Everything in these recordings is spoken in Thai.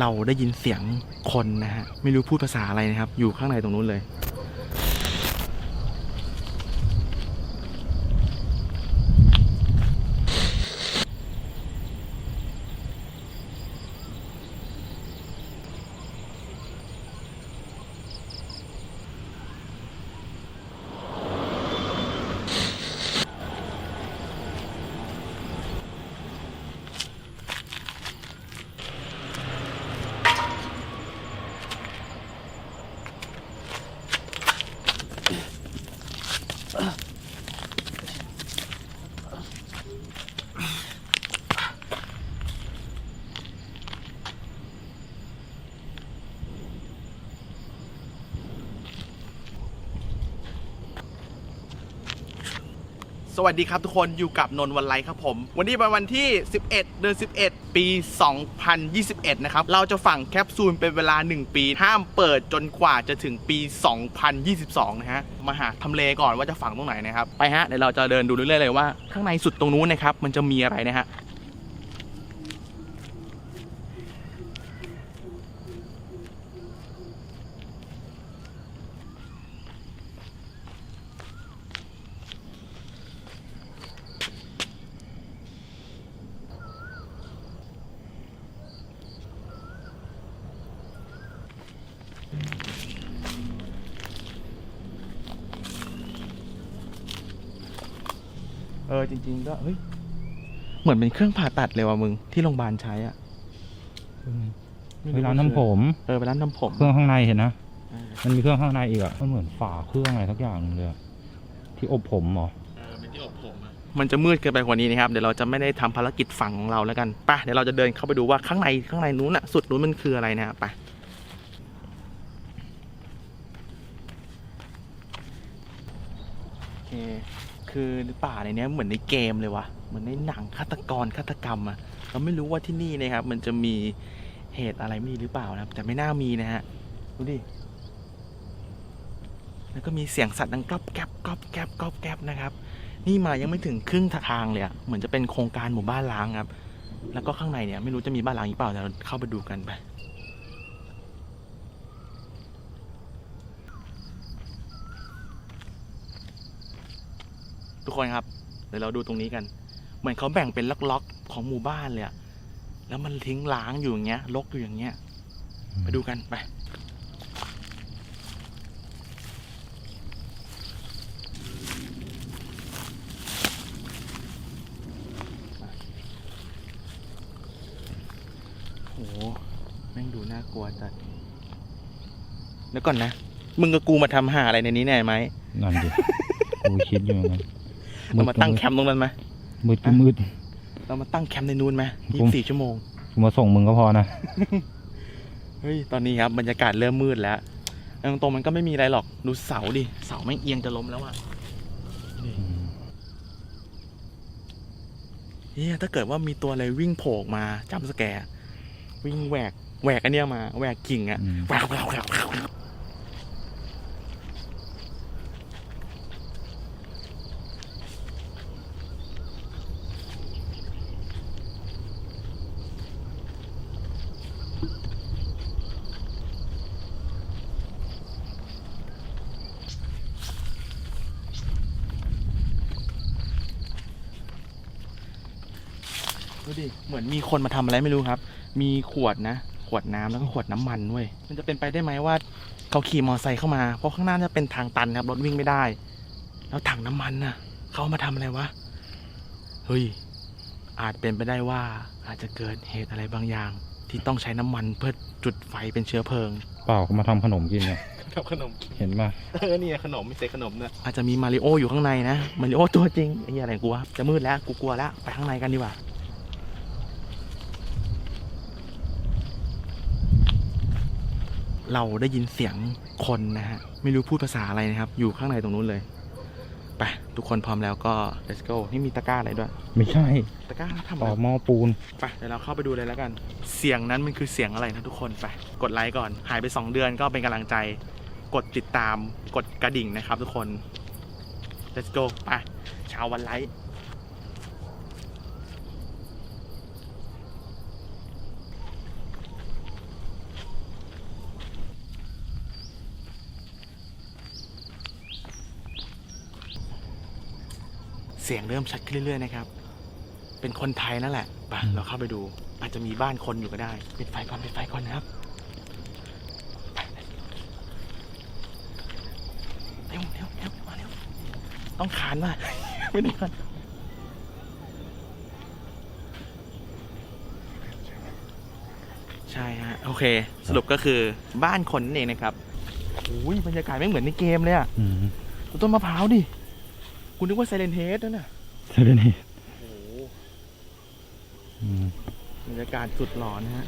เราได้ยินเสียงคนนะฮะไม่รู้พูดภาษาอะไรนะครับ อยู่ข้างในตรงนู้นเลย สวัสดีครับทุกคนอยู่กับนนท์วันไลครับผม วันนี้เป็นวันที่ 11 เดือน 11 ปี 2021 นะครับ เราจะฝังแคปซูลเป็นเวลา 1 ปี ห้ามเปิดจนกว่าจะถึงปี 2022 นะฮะ มาหาทำเลก่อนว่าจะฝังตรงไหนนะครับ ไปฮะ เดี๋ยวเราจะเดินดูเรื่อยๆเลยว่า ข้างในสุดตรงนู้นนะครับ มันจะมีอะไรนะฮะ ออจริง ๆ ก็เฮ้ยเหมือนเป็นเครื่องผ่าตัดเลยว่ะมึงที่โรงพยาบาลใช้อะไม่เวลาน้ำผม เออเวลาน้ำผม เครื่องข้างในเห็นนะเออมันมีเครื่องข้างในอีกอะ มันเหมือนฝาเครื่องอะไรสักอย่างหนึงเลยอะที่อบผมเหรอเออเป็นที่อบผมอะมันจะมืดเกินไปกว่านี้นะครับ เดี๋ยวเราจะไม่ได้ทำภารกิจฝังของเราแล้วกันไปเดี๋ยวเราจะเดินเข้าไปดูว่าข้างในข้างในนู้นอะสุดนู้นมันคืออะไรนะครับไปโอเคคือป่าในนี้เหมือนในเกมเลยว่ะเหมือนในหนังฆาตกรฆาตกรรมอะเราไม่รู้ว่าที่นี่นะครับ มันจะมีเหตุอะไรมีหรือเปล่านะครับ แต่ไม่น่ามีนะฮะดูดิแล้วก็มีเสียงสัตว์ดังกรอบแกรบกรอบแกรบกรอบแกรบนะครับ นี่มายังไม่ถึงครึ่งทางเลยอะเหมือนจะเป็นโครงการหมู่บ้านล้างครับ แล้วก็ข้างในเนี่ยไม่รู้จะมีบ้านล้างหรือเปล่าเดี๋ยวเราเข้าไปดูกันไป ทุกคนครับเดี๋ยวเราดูตรงนี้กัน เหมือนเขาแบ่งเป็นล็อกๆของหมู่บ้านเลยอะแล้วมันทิ้งล้างอยู่อย่างเงี้ยรกอยู่อย่างเงี้ยไปดูกันไปโหแม่งดูน่ากลัวจัดแล้วก่อนนะ มึงกับกูมาทำหาอะไรในนี้แน่ไหมนั่นดิ กูคิดอยู่เหมือนกัน เรามาตั้งแคมป์ตรงนั้นไหมมืดก็มืด เรามาตั้งแคมป์ในนู้นไหมผยี่มสี่ชั่วโมงกูมาส่งมึงก็พอนะ เฮ้ย ตอนนี้ครับบรรยากาศเริ่มมืดแล้วเอาตรงๆมันก็ไม่มีอะไรหรอก ดูเสาดิ เสาแม่งเอียงจะล้มแล้วอะนี่เฮียถ้าเกิดว่ามีตัวอะไรวิ่งโผล่ออกมาจำสแกร์วิ่งแหวกแหวกอันเนี้ยมาแหวกกิ่งอะอืมแหวกแหวกแหวกแหวกแหวกดู ดิ เหมือนมีคนมาทำอะไรไม่รู้ครับ มีขวดนะ ขวดน้ำแล้วก็ขวดน้ำมันด้วยมันจะเป็นไปได้ไหมว่าเขาขี่มอเตอร์ไซค์เข้ามา เพราะข้างหน้าจะเป็นทางตันครับรถวิ่งไม่ได้ แล้วถังน้ำมันน่ะ เขาเอามาทำอะไรวะ เฮ้ย อาจเป็นไปได้ว่าอาจจะเกิดเหตุอะไรบางอย่าง ที่ต้องใช้น้ำมันเพื่อจุดไฟเป็นเชื้อเพลิง เปล่ากูมาทำขนมกินเนี่ยทำขนม เห็นป่ะเออนี่ขนมไม่ใช่ขนมนะอาจจะมีมาริโออยู่ข้างในนะ มาริโอตัวจริงไอ้เหี้ยอะไรกูวะจะมืดแล้ว กูกลัวแล้ว ไปข้างในกันดีกว่า เราได้ยินเสียงคนนะฮะ ไม่รู้พูดภาษาอะไรนะครับ อยู่ข้างในตรงนู้นเลยไปทุกคนพร้อมแล้วก็ let's go นี่มีตะกร้าอะไรด้วย ไม่ใช่ ตะกร้าทำต่อะอไรหม้อปูนไปเดี๋ยวเราเข้าไปดูเลยแล้วกัน เสียงนั้นมันคือเสียงอะไรนะทุกคนไปกดไลค์ก่อน หายไป 2 เดือนก็เป็นกำลังใจ กดติดตามกดกระดิ่งนะครับทุกคน let's go ไปเช้าวันไลค์ เสียงเริ่มชัดขึ้นเรื่อยๆนะครับ เป็นคนไทยนั่นแหละไปเราเข้าไปดู อาจจะมีบ้านคนอยู่ก็ได้ปิดไฟก่อนปิดไฟก่อนนะครับเร็วเร็วเร็วมาเร็วต้องขานมาไม่ได้กันใช่ฮะโอเค สรุปก็คือบ้านคนนั่นเองนะครับโอ้ยบรรยากาศไม่งเหมือนในเกมเลยอะอืมดูต้นมะพร้าวดิ คุณนึกว่าไซเลนเฮดนั่นน่ะใช่เลยนี่โอ้โหอืมบรรยากาศสุดหลอนนะฮะ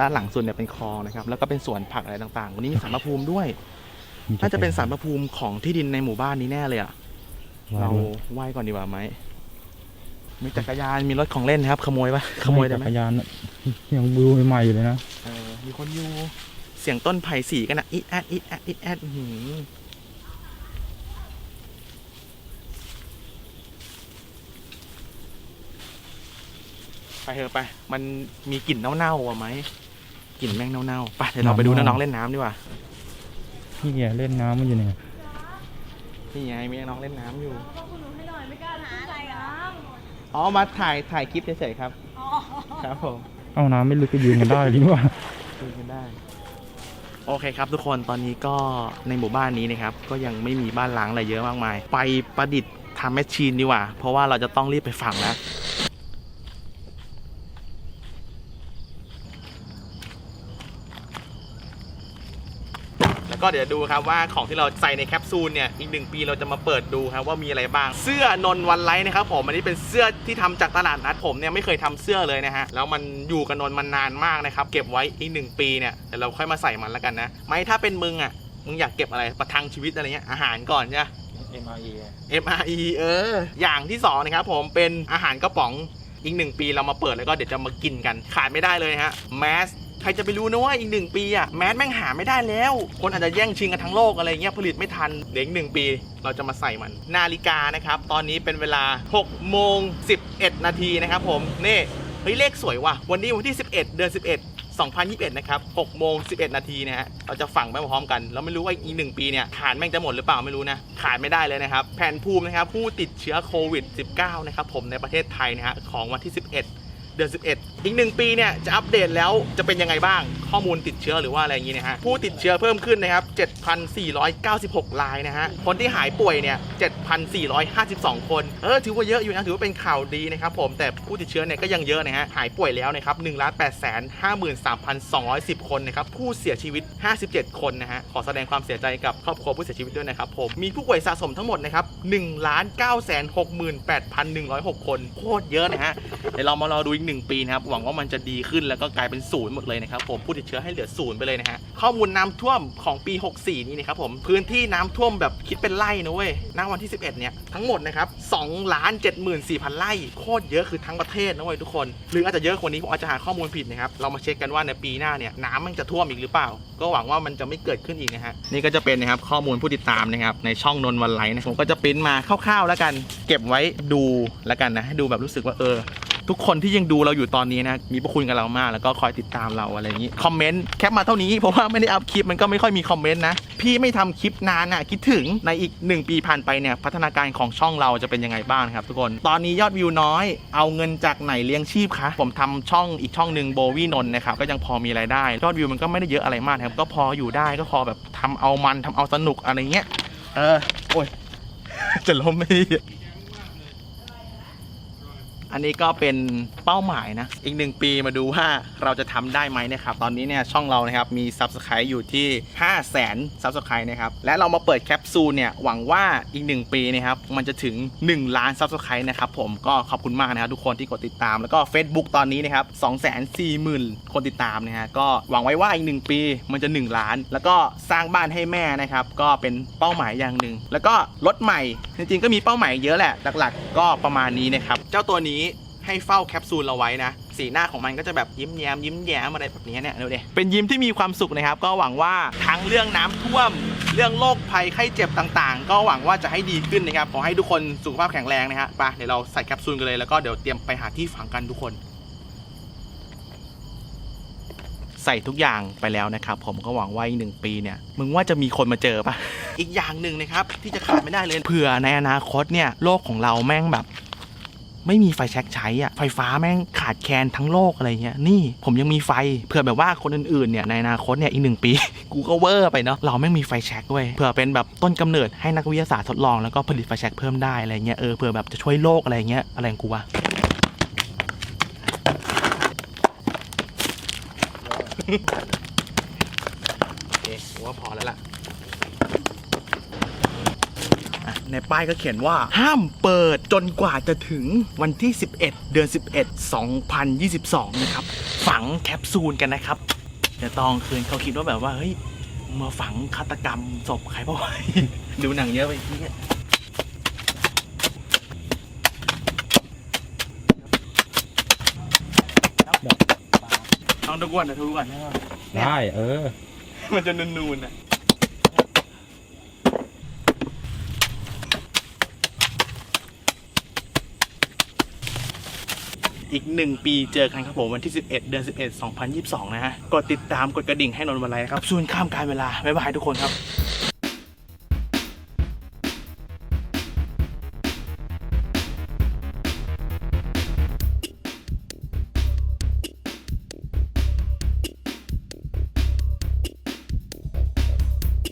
ด้านหลังสุดเนี่ยเป็นคลองนะครับ แล้วก็เป็นสวนผักอะไรต่างๆ วันนี้มีสารพระภูมิด้วย มีน่าจะเป็นสารพระภูมิของที่ดินในหมู่บ้านนี้แน่เลยอะว่าเราด้วยไหว้ก่อนดีกว่าไหม มีจักรยานมีรถของเล่นครับ ขโมยปะขโมยได้ไหมจักรยานน่ะยังดูใหม่ๆอยู่เลยนะเออมีคนอยู่เสียงต้นไผ่สีกันนะอีแอดอีแอดอีแอดอื้อหือไปเถอะไป มันมีกลิ่นเน่าๆอะไหมกลิ่นแม่งเน่าๆไปเดี๋ยวเราไปดูเน่าๆน้องๆเล่นน้ำดีกว่า พี่แกเล่นน้ำมันอยู่เนี่ยนี่ไงมีน้องๆเล่นน้ำอยู่บอกคุณหนูใอ๋อมาถ่ายถ่ายคลิปเฉยๆครับ อ๋อครับผมเอาน้ำไม่ลึกก็ยืนกันได้ดีกว่า คุยกันได้ โอเคครับทุกคนตอนนี้ก็ในหมู่บ้านนี้นะครับ ก็ยังไม่มีบ้านล้างอะไรเยอะมากมาย ไปประดิษฐ์ทำแมชชีนดีกว่า เพราะว่าเราจะต้องรีบไปฝังแล้ว แล้ว ก็เดี๋ยวดูครับว่าของที่เราใส่ในแคปซูลเนี่ยอีกหนึ่งปีเราจะมาเปิดดูครับว่ามีอะไรบ้าง เสื้อนนวันไลท์นะครับผมอันนี้เป็นเสื้อที่ทำจากตลาดนัดผมเนี่ยไม่เคยทำเสื้อเลยนะฮะแล้วมันอยู่กับนนมันนานมากนะครับเก็บไว้อีกหนึ่งปีเนี่ยเดี๋ยวเราค่อยมาใส่มันแล้วกันนะไม่ถ้าเป็นมึงอะมึงอยากเก็บอะไรประทังชีวิตอะไรเงี้ยอาหารก่อนใช่ไหม MRE MRE เออ อย่างที่สองนะครับผมเป็นอาหารกระป๋องอีกหนึ่งปีเรามาเปิดแล้วก็เดี๋ยวจะมากินกัน ขาดไม่ได้เลยฮะแมส ใครจะไปรู้นะว่าอีกหนึ่งปีอะแมสแม่งหาไม่ได้แล้ว คนอาจจะแย่งชิงกันทั้งโลกอะไรเงี้ยผลิตไม่ทันเดี๋ยวอีกหนึ่งปี เราจะมาใส่มัน นาฬิกานะครับ ตอนนี้เป็นเวลา6โมง11 นาทีนะครับผมนี่เฮ้ยเลขสวยว่ะ วันนี้วันที่ 11 เดือน 11 2021 นะครับ6โมง11 นาทีนะฮะ เราจะฝังไปพร้อมกันเราไม่รู้ว่าอีกหนึ่งปีเนี่ยขาดแม่งจะหมดหรือเปล่าไม่รู้นะ ขาดไม่ได้เลยนะครับ แผนภูมินะครับ ผู้ติดเชื้อโควิด -19 นะครับผมในประเทศไทยนะฮะ ของวันที่ 11 เดือน 11 อีกหนึ่งปีเนี่ยจะอัปเดตแล้วจะเป็นยังไงบ้าง ข้อมูลติดเชื้อหรือว่าอะไรอย่างนี้นะฮะ ผู้ติดเชื้อเพิ่มขึ้นนะครับ 7,496รายนะฮะ คนที่หายป่วยเนี่ย 7,452 คน เออถือว่าเยอะอยู่นะ ถือว่าเป็นข่าวดีนะครับผม แต่ผู้ติดเชื้อเนี่ยก็ยังเยอะนะฮะ หายป่วยแล้วนะครับ1ล้าน8แสน53,210 คนนะครับ ผู้เสียชีวิต 57 คนนะฮะ ขอแสดงความเสียใจกับครอบครัวผู้เสียชีวิตด้วยนะครับผม มีผู้ป่วยสะสมทั้งหมดนะครับ1 9 68,106 คน โคตรเยอะนะฮะ เดี๋ยวเรามารอดูอีกหนึ่งปีนะครับหวังว่ามันจะดีขึ้นแล้วก็กลายเป็นศูนย์หมดเลยนะครับผมผู้ติดเชื้อให้เหลือศูนย์ไปเลยนะฮะข้อมูลน้ำท่วมของปี 64 นี้นะครับผมพื้นที่น้ำท่วมแบบคิดเป็นไร่นะเว้ยณวันที่ 11 เนี่ยทั้งหมดนะครับ2ล้าน74,000ไร่โคตรเยอะคือทั้งประเทศนะเว้ยทุกคน หรืออาจจะเยอะกว่านี้ผมอาจจะหาข้อมูลผิดนะครับเรามาเช็คกันว่าในปีหน้าเนี่ยน้ำมันจะท่วมอีกหรือเปล่า ก็หวังว่ามันจะไม่เกิดขึ้นอีกนะฮะนี่ก็จะเป็นนะครับข้อมูลผู้ติดตามนะครับในช่องนนวันไลน์นะผมก็จะปริ้นมาคร่าวๆแล้วกัน เก็บไว้ดูแล้วกันนะให้ดูแบบรู้สึกว่าเออ ทุกคนที่ยังดูเราอยู่ตอนนี้นะมีพระคุณกับเรามากแล้วก็คอยติดตามเราอะไรอย่างนี้คอมเมนต์แคปมาเท่านี้เพราะว่าไม่ได้อัพคลิปมันก็ไม่ค่อยมีคอมเมนต์นะพี่ไม่ทำคลิปนานอะคิดถึงในอีก 1 ปีผ่านไปเนี่ยพัฒนาการของช่องเราจะเป็นยังไงบ้างครับทุกคนตอนนี้ยอดวิวน้อย เอาเงินจากไหนเลี้ยงชีพคะผมทำช่องอีกช่องหนึ่งโบวี่นนท์นะครับก็ยังพอมีรายได้ยอดวิวมันก็ไม่ได้เยอะอะไรมากครับก็พออยู่ได้ก็พอแบบทำเอามันทำเอาสนุกอะไรเงี้ยเออโอ้ยจะล้มไม่ อันนี้ก็เป็นเป้าหมายนะ อีกหนึ่งปีมาดูว่าเราจะทำได้ไหมนะครับ ตอนนี้เนี่ยช่องเรานะครับมี Subscribe อยู่ที่ 5 0 0แสน Subscribe นะครับ และเรามาเปิดแคปซูลเนี่ยหวังว่าอีก 1 ปีนะครับมันจะถึง 1 ล้าน Subscribe นะครับผมก็ขอบคุณมากนะครับทุกคนที่กดติดตาม แล้วก็ Facebook ตอนนี้นะครับ2 4 0 0 0 0 คนติดตามนะฮะก็หวังไว้ว่าอีก 1 ปีมันจะ 1 ล้าน แล้วก็สร้างบ้านให้แม่นะครับก็เป็นเป้าหมายอย่างหนึ่งแล้วก็รถใหม่จริงๆก็มีเป้าหมายเยอะแหละหลัก ๆ ก็ประมาณนี้นะครับเจ้าตัวนี้ ให้เฝ้าแคปซูลเราไว้นะ สีหน้าของมันก็จะแบบยิ้มแย้มยิ้มแย้มอะไรแบบนี้เนี่ยดูดิเป็นยิ้มที่มีความสุขนะครับ ก็หวังว่าทั้งเรื่องน้ำท่วม เรื่องโรคภัยไข้เจ็บต่างๆ ก็หวังว่าจะให้ดีขึ้นนะครับ ขอให้ทุกคนสุขภาพแข็งแรงนะฮะไปเดี๋ยวเราใส่แคปซูลกันเลยแล้วก็เดี๋ยวเตรียมไปหาที่ฝังกันทุกคนใส่ทุกอย่างไปแล้วนะครับ ผมก็หวังว่าอีกหนึ่งปีเนี่ย มึงว่าจะมีคนมาเจอปะอีกอย่างหนึ่งนะครับ ที่จะขาดไม่ได้เลยเผื่อในอนาคตเนี่ยโลกของเราแม่งแบบ ไม่มีไฟแช็กใช้อะไฟฟ้าแม่งขาดแคลนทั้งโลกอะไรเงี้ยนี่ผมยังมีไฟเผื่อแบบว่าคนอื่นๆเนี่ยในอนาคตเนี่ยอีกหนึ่งปี กูก็เวอร์ไปเนาะเราแม่งมีไฟแช็กด้วยเผื่อเป็นแบบต้นกำเนิดให้นักวิทยาศาสตร์ทดลองแล้วก็ผลิตไฟแช็กเพิ่มได้อะไรเงี้ยเออเผื่อแบบจะช่วยโลกอะไรเงี้ยอะไรกูวะโอเคว่าพอแล้วล่ะอะ ในป้ายก็เขียนว่าห้ามเปิดจนกว่าจะถึงวันที่ 11 เดือน 11 2022 นะครับ ฝังแคปซูลกันนะครับเดี๋ยวตองคืนเขาคิดว่าแบบว่าเฮ้ยมาฝังฆาตกรรมศพใครเปล่าวะดูหนังเยอะไปที่ลองดูก่อนนะดูก่อนนะได้เออ มันจะนูนๆอะ อีกหนึ่งปีเจอกันครับผมวันที่ 11 เดือน 11 2022 นะฮะ กดติดตามกดกระดิ่งให้นนท์วันไรนะครับซูนข้ามการเวลาบ๊ายบายทุกคนครับ